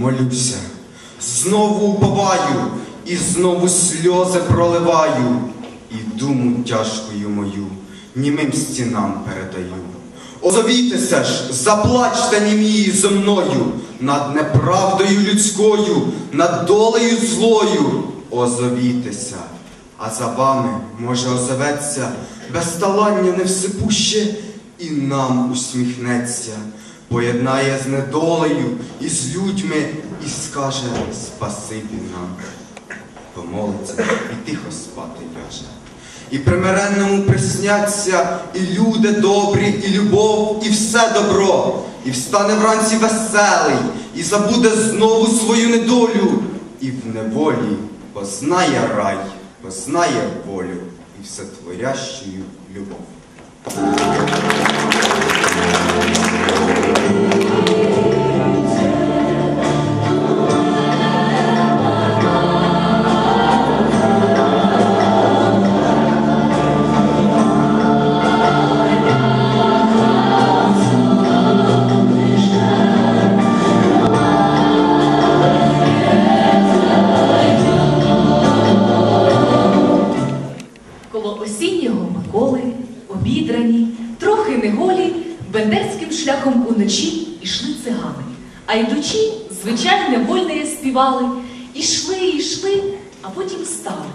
молюся, знову уповаю, і знову сльози проливаю, і думу тяжкою мою німим стінам передаю. Озовітеся ж, заплачте німії зо мною над неправдою людською, над долею злою. Озовітеся, а за вами може озоветься безталання невсипуще і нам усміхнеться, поєднає з недолею і з людьми і скаже спасибі нам. Помолиться і тихо спати ляже. І примиренному присняться і люди добрі, і любов, і все добро, і встане вранці веселий, і забуде знову свою недолю, і в неволі познає рай, познає волю і всетворящу любов. Бендерським шляхом уночі ішли цигани. А йдучи, звичайне вольне співали, ішли, ішли, а потім стали.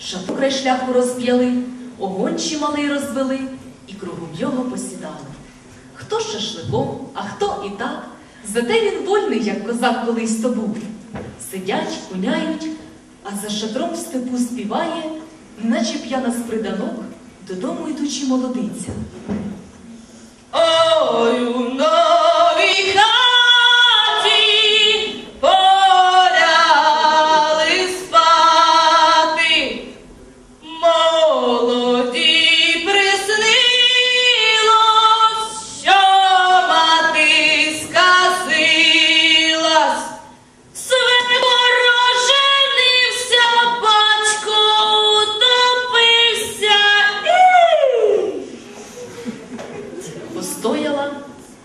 Шату край шляху розп'яли, огонь чималий розвели і кругом його посідали. Хто шашликом, а хто і так, зате він вольний, як козак колись то був. Сидять, куняють, а за шатром в степу співає, наче п'яна з приданок, додому йдучи молодиця. Oh!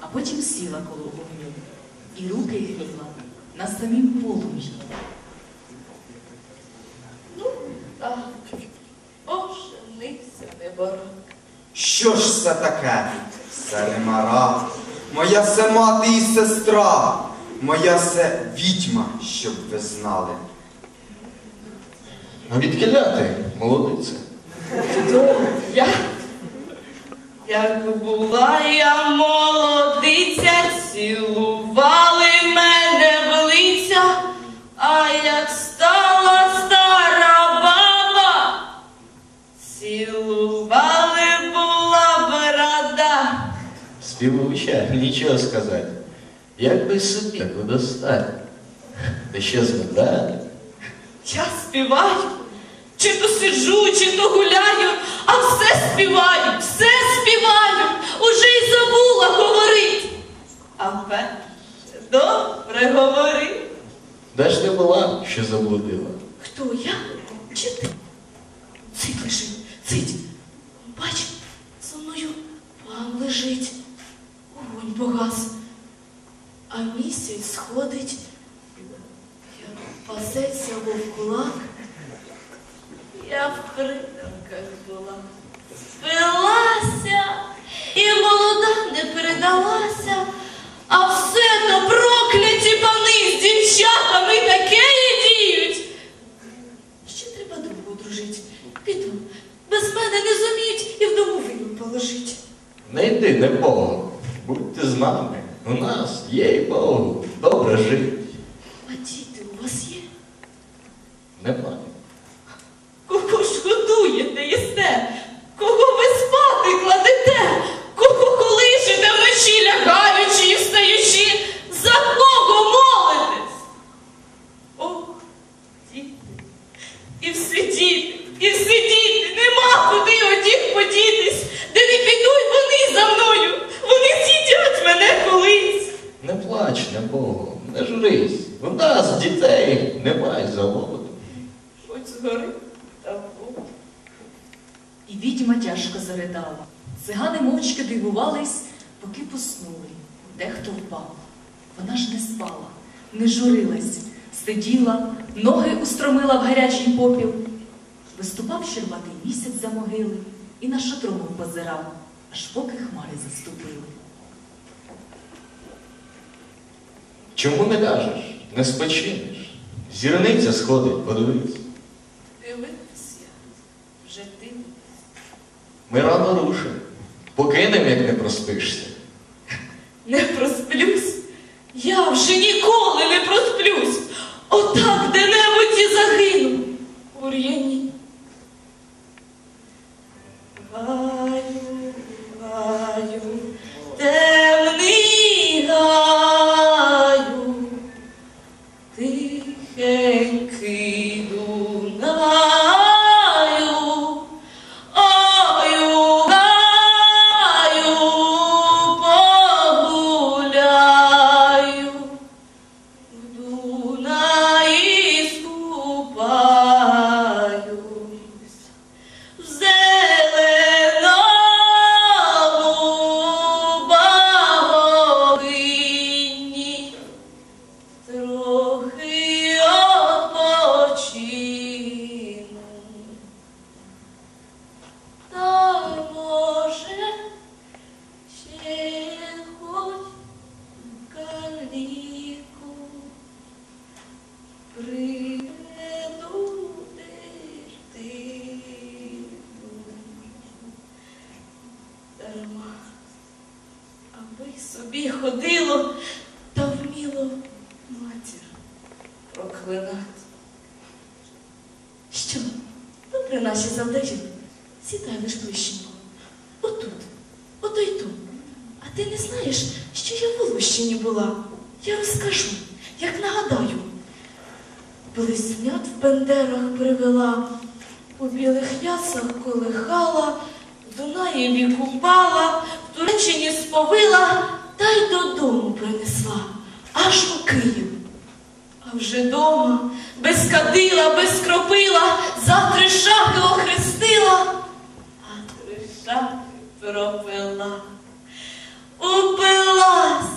А потім сіла коло вогню, і руки гріла на самім полум'ї. Ну, так, оженився небора. Що ж це таке? Це не мара, моя се мати і сестра, моя се відьма, щоб ви знали. А відкиляти, молодиця. То я, як була я молодиця, цілували мене в лиця, а як стала стара баба, цілували була брада. Співуча, нічого сказати. Як би собі таку достати? Та ще згадати. Я співаю, чи то сиджу, чи то гуляю, а все співаю, все співаю, уже й забула говорить. А добре говорить. Де ж ти була, що заблудила? Хто я? Чи ти? Цить лежить, цить. Бач, за мною пан лежить. Огонь погас. А місяць сходить, як пасеться вовкулак. Я в приданках була. Спилася і молода не передалася, а все то прокляті пани з дівчатами таке діють. Ще треба довго дружить. Піду. Без мене не зуміють і в домовину положить. Не йди, не Богу. Будьте з нами. У нас, їй Богу, добре жити. А діти у вас є? Немає. Кого ж годуєте, їсте? Кого ви спати кладете? Кого колишете вночі лягаючи і встаючи? За кого молитесь? Ох, діти, і все діти, і все діти, нема куди одіх подітись, де не підуть вони за мною, вони з'їдять мене колись. Не плач, не Богу, не журись. У нас дітей немає заводу. Хоч згори та вгору. І відьма тяжко заридала. Цигани мовчки дивувались, поки поснули. Дехто впав. Вона ж не спала. не журилась, сиділа, ноги устромила в гарячий попіл. Виступав щербатий місяць за могили і на шатрому позирав, аж поки хмари заступили. Чому не ляжеш? Не спочинеш? Зірниця сходить, подивись. Дивитися вже ти. Ми рано рушимо. Покинем, як не проспишся. Не просплюсь. Я вже ніколи була? Я розкажу, як нагадаю. Близнят в бендерах привела, у білих ясах колихала, в Дунаєві купала, в Туреччині сповила та й додому принесла, аж у Київ. А вже дома без кадила, без кропила, за три шахи охрестила, а три шахи пропила. Упилася,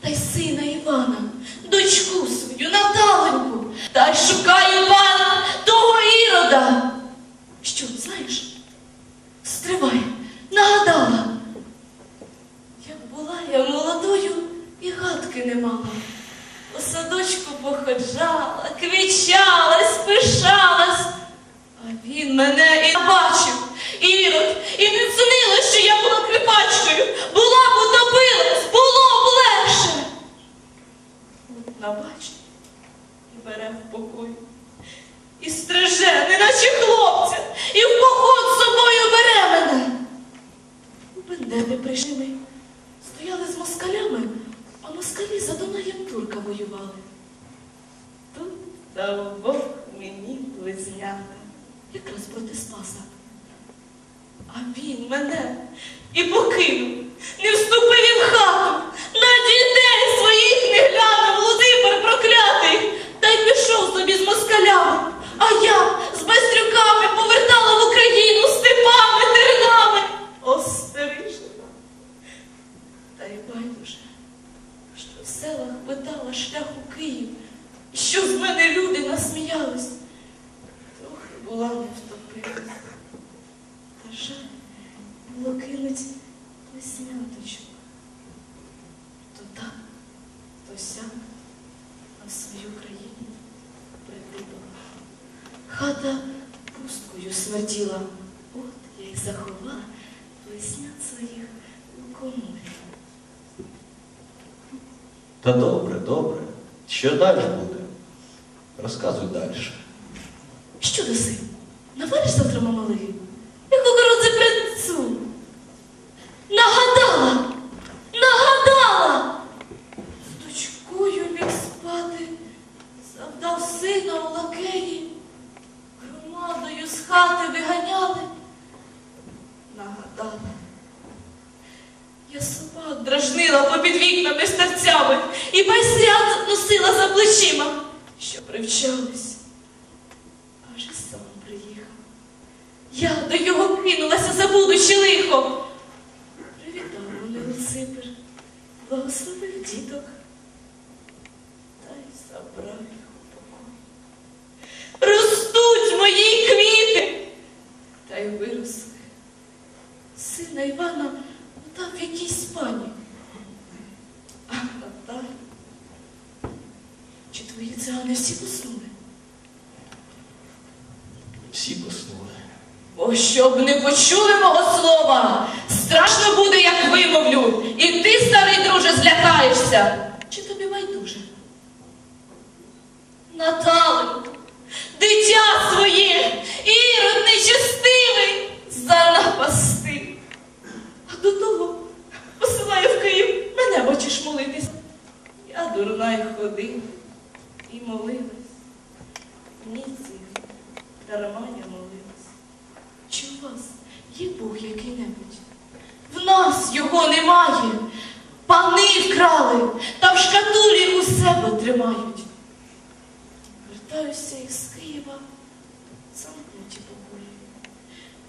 та й сина Івана, дочку свою Наталеньку, та й шукаю пана того ірода. Що, знаєш? Стривай, нагадала. Як була я молодою і гадки не мала. У садочку походжала, квічалась, пишалась, а він мене і не бачив, ірод, і не цінила, що я була крипачкою, була б утопилась, було б легше. От набачить і бере в покой. І стриже, неначе хлопця, і в поход з собою бере мене. У Бендери прийшли ми, стояли з москалями, а москалі за Дунаєм турка воювали. Тут дав Бог мені близнята, якраз проти Спаса. А він мене і покинув, не вступив і в хату, на дітей своїх не глянув, Лудипер проклятий, та й пішов собі з москалями. А я з байстрюками повертала в Україну степами, тернами. Остережена. Та й байдуже, що в селах питала шлях у Київ, що з мене люди насміялись. Трохи була не втопилась. Та жаль було кинуть лисняточок. То так, то сяк, на свою країну придибала. Хата пусткою смертіла. От я й заховала лиснят своїх у коморі. Та добре, добре. Що далі буде? Розказуй далі. Що даси? Кинулася, лихом, лихо. Привітав мене Луципер, благословив діток та й забрав їх у покой. Ростуть мої квіти, та й виросли. Сина Івана там в якійсь пані. А Наталя, чи твої цигани всі поснули? Всі поснули. О, щоб не почули мого слова, страшно буде, як вимовлю, і ти, старий друже, злякаєшся. Чи тобі байдуже? Наталю, дитя своє, ірод нечестивий, занапасти. А до того посилаю в Київ, мене хочеш молитись. Я дурна й ходив і молилась. Ні, цих, дарма я молилась. Чи у вас є Бог який-небудь? В нас його немає. Пани вкрали та в шкатулі у себе тримають. Вертаюся із Києва, замкнуті покої.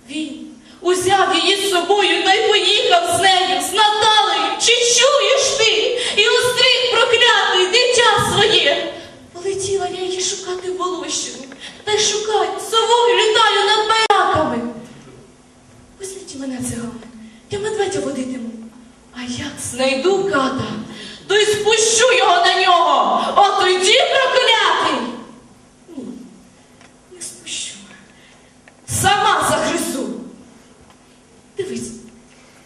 Він узяв її з собою та й поїхав з нею, з Наталею. Чи чуєш ти? І остриг проклятий дитя своє. Полетіла я її шукати в Волощину. Та й шукаю, совою літаю над бараками. Візьміть мене цигани, я медведя водитиму. А як знайду ката, то й спущу його на нього. От тоді проклятий. Ні, не спущу. Сама загризу. Дивись,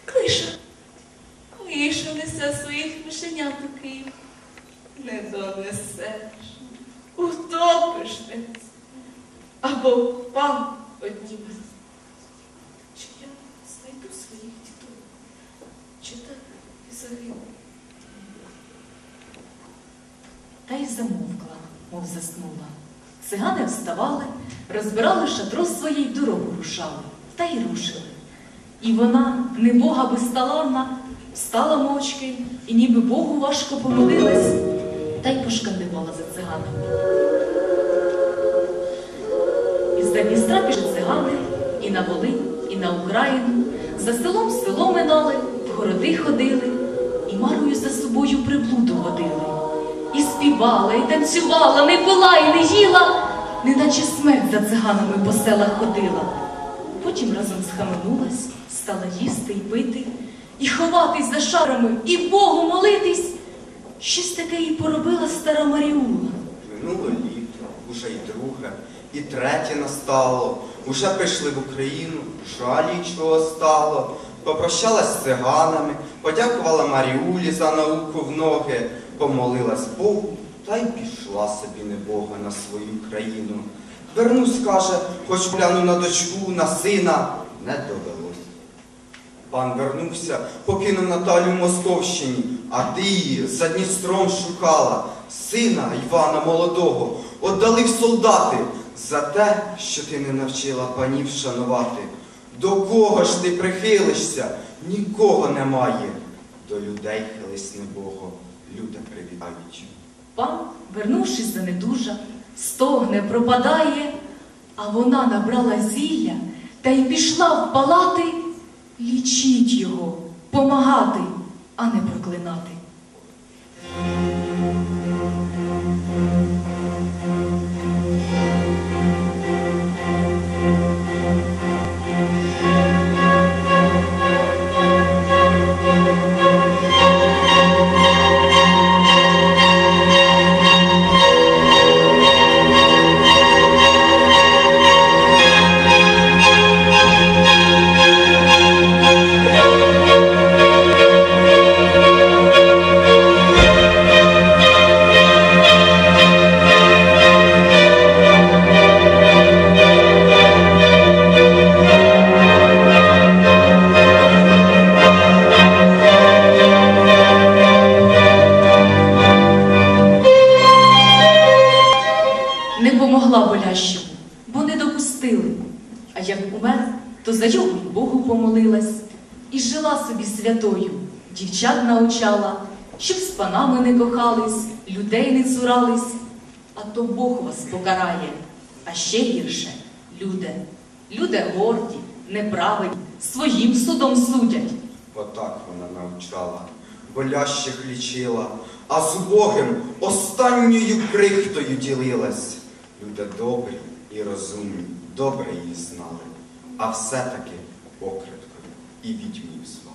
клиша. Клиша несе своїх мишенят у Київ. Не донесеш. Утопиш ти. Або пан одніме. Чи я знайду своїх дітей? Чи так і загину? Та й замовкла, мов заснула. Цигани вставали, розбирали шатро своє й дорогу рушали, та й рушили. І вона, небога безталанна, встала мовчки і ніби Богу важко помолилась, та й пошкандивала за циганами. Із за Дністра пішли цигани і на Волинь, і на Україну, за селом село минали, в городи ходили, і Марою за собою приблуду водили. І співала, і танцювала, не пила і не їла, неначе смерть за циганами по селах ходила. Потім разом схаменулась, стала їсти і пити, і ховатись за шарами, і Богу молитись. Щось таке їй поробила стара Маріула. Минуло літо, уже й друге, і третє настало. Уже прийшли в Україну, жаль їй чого стало. Попрощалась з циганами, подякувала Маріулі за науку в ноги, помолилась Богу та й пішла собі небога на свою країну. Вернусь, каже, хоч гляну на дочку, на сина, не довелось. Пан вернувся, покинув Наталю в Московщині, а ти її за Дністром шукала, сина Івана молодого, отдали в солдати за те, що ти не навчила панів шанувати. До кого ж ти прихилишся? Нікого немає. До людей хились небого, люди привітаючи. Пан, вернувшись за недужа, стогне, пропадає, а вона набрала зілля та й пішла в палати лічить його, помагати, а не проклинати. Собі святою, дівчат научала, щоб з панами не кохались, людей не цурались. А то Бог вас покарає, а ще гірше люди. Люди горді, неправильні, своїм судом судять. Отак вона навчала, болящих лічила, а з убогим останньою крихтою ділилась. Люди добрі і розумні, добре її знали, а все-таки покриткою і відьмів звали.